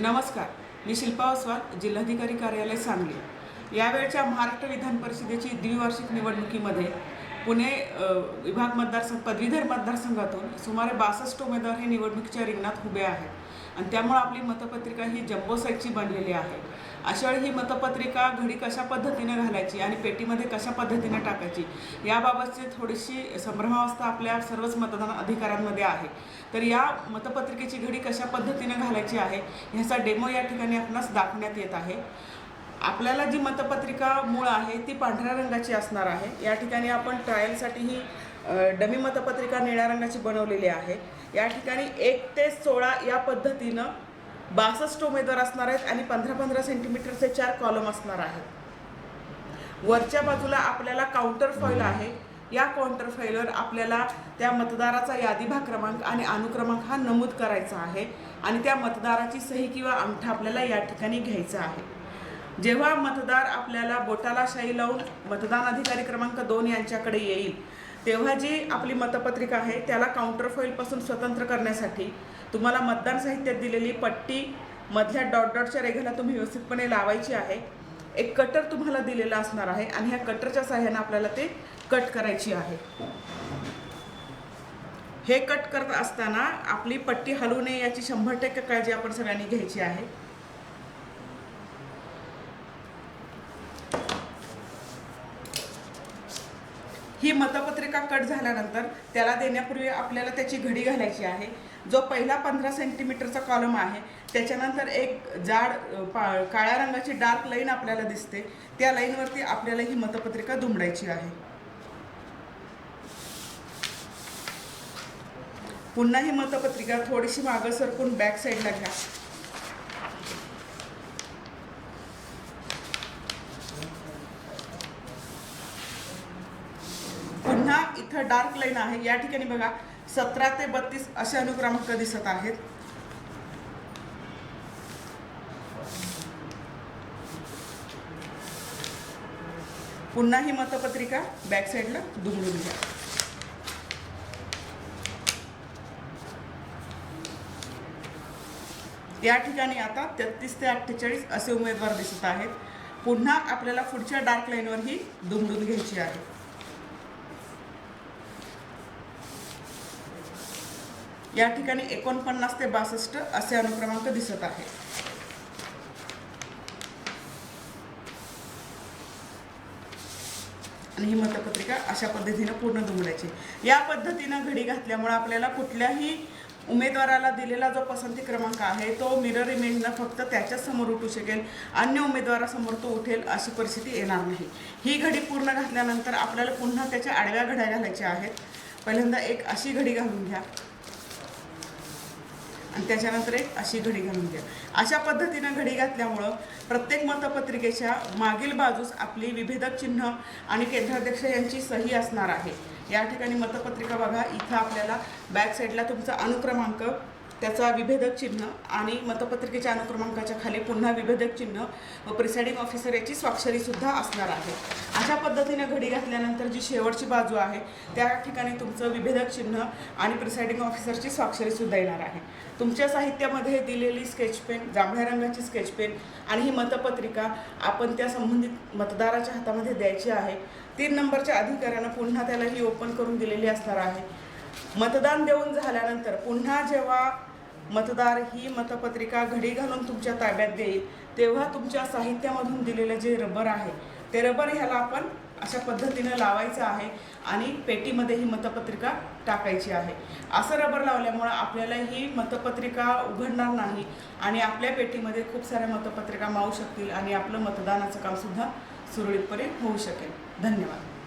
नमस्कार. मी शिल्पा ओसवाल जिल्हाधिकारी कार्यालय सांगली. यावेळच्या महाराष्ट्र विधान परिषदेची द्विवार्षिक निवडणुकीमध्ये पुणे विभाग मतदारसंघ पदवीधर मतदारसंघातून सुमारे बासष्ट उमेदवार हे निवडणुकीच्या रिंगणात उभे आहेत. आणि त्यामुळं आपली मतपत्रिका ही जम्बो साईजची बनलेली आहे. अशा वेळी ही मतपत्रिका घडी कशा पद्धतीने घालायची आणि पेटीमध्ये कशा पद्धतीने टाकायची याबाबतची थोडीशी संभ्रमावस्था आपल्या सर्वच मतदान अधिकाऱ्यांमध्ये आहे. तर या मतपत्रिकेची घडी कशा पद्धतीने घालायची आहे ह्याचा डेमो या ठिकाणी आपणास दाखवण्यात येत आहे. आपल्याला जी मतपत्रिका मूळ आहे ती पांढऱ्या रंगाची असणार आहे. या ठिकाणी आपण ट्रायलसाठी ही डमी मतपत्रिका निळ्या रंगाची बनवलेली आहे. या ठिकाणी एक ते सोळा या पद्धतीनं बासष्ट उमेदवार असणार आहेत आणि पंधरा पंधरा सेंटीमीटरचे चार कॉलम असणार आहेत. वरच्या बाजूला आपल्याला काउंटर फॉईल आहे. या काउंटर फाईलवर आपल्याला त्या मतदाराचा यादी भाग क्रमांक आणि अनुक्रमांक हा नमूद करायचा आहे आणि त्या मतदाराची सही किंवा अंगठा आपल्याला या ठिकाणी घ्यायचा आहे. जेव्हा मतदार आपल्याला बोटाला शाई लावून मतदान अधिकारी क्रमांक दोन यांच्याकडे येईल तेव्हा जी आपली मतपत्रिका आहे त्याला काउंटर फॉईलपासून स्वतंत्र करण्यासाठी तुम्हाला मतदान साहित्यात दिलेली पट्टी मधल्या डॉट डॉटच्या रेघेला तुम्ही व्यवस्थितपणे लावायची आहे. एक कटर तुम्हाला दिलेला असणार आहे आणि ह्या कटरच्या सहाय्याने आपल्याला ते कट करायची आहे. हे कट करत असताना आपली पट्टी हलू नये याची शंभर टक्के काळजी आपण सगळ्यांनी घ्यायची आहे. ही मतपत्रिका कट झाल्यानंतर त्याला देण्यापूर्वी आपल्याला त्याची घडी घालायची आहे. जो पहिला पंधरा सेंटीमीटरचा कॉलम आहे त्याच्यानंतर एक जाड पा काळ्या रंगाची डार्क लाईन आपल्याला दिसते. त्या लाईनवरती आपल्याला ही मतपत्रिका दुमडायची आहे. पुन्हा ही मतपत्रिका थोडीशी मागं सरकून बॅक साईडला घ्या पुन्हा इथं डार्क लाईन आहे. या ठिकाणी बघा सतरा ते बत्तीस असे अनुक्रमांक दिसत आहेत. पुन्हा ही मतपत्रिका बॅक साईडला दुमडून घ्या. या ठिकाणी आता तेहतीस ते अठ्ठेचाळीस असे उमेदवार दिसत आहेत. पुन्हा आपल्याला पुढच्या डार्क लाईनवर ही दुमडून घ्यायची आहे. या ठिकाणी एकोणपन्नास ते बासष्ट असे अनुक्रमांक दिसत आहे. आणि ही मतपत्रिका अशा पद्धतीनं पूर्ण दुमडायची या पद्धतीनं घडी घातल्यामुळे आपल्याला कुठल्याही उमेदवाराला दिलेला जो पसंती क्रमांक आहे तो मिरर इमेजनं फक्त त्याच्याच समोर उठू शकेल अन्य उमेदवारासमोर तो उठेल अशी परिस्थिती येणार नाही. ही घडी पूर्ण घातल्यानंतर आपल्याला पुन्हा त्याच्या आडव्या घड्या घालायच्या आहेत. पहिल्यांदा एक अशी घडी घालून घ्या. आणि त्याच्यानंतर एक अशी घडी घालून घ्या. अशा पद्धतीनं घडी घातल्यामुळं प्रत्येक मतपत्रिकेच्या मागील बाजूस आपली विभेदक चिन्ह आणि केंद्राध्यक्ष यांची सही असणार आहे. या ठिकाणी मतपत्रिका बघा. इथं आपल्याला बॅक साईडला तुमचा अनुक्रमांक त्याचा विभेदक चिन्ह आणि मतपत्रिकेच्या अनुक्रमांकाच्या खाली पुन्हा विभेदक चिन्ह व प्रिसाइडिंग ऑफिसर याची स्वाक्षरीसुद्धा असणार आहे. अशा पद्धतीने घडी घातल्यानंतर जी शेवटची बाजू आहे त्या ठिकाणी तुमचं विभेदक चिन्ह आणि प्रिसाइडिंग ऑफिसरची स्वाक्षरीसुद्धा येणार आहे. तुमच्या साहित्यामध्ये दिलेली स्केच पेन जांभळ्या रंगाची स्केच पेन आणि ही मतपत्रिका आपण त्या संबंधित मतदाराच्या हातामध्ये द्यायची आहे. तीन नंबरच्या अधिकाऱ्यानं पुन्हा त्याला ही ओपन करून दिलेली असणार आहे. मतदान देऊन झाल्यानंतर पुन्हा जेव्हा मतदार ही मतपत्रिका घडी घालून तुमच्या ताब्यात देईल तेव्हा तुमच्या साहित्यामधून दिलेलं जे रबर आहे ते रबर ह्याला आपण अशा पद्धतीनं लावायचं आहे आणि पेटीमध्ये ही मतपत्रिका टाकायची आहे. असं रबर लावल्यामुळं आपल्याला ही मतपत्रिका उघडणार नाही आणि आपल्या पेटीमध्ये खूप साऱ्या मतपत्रिका मावू शकतील आणि आपलं मतदानाचं कामसुद्धा सुरळीतपणे होऊ शकेल. धन्यवाद.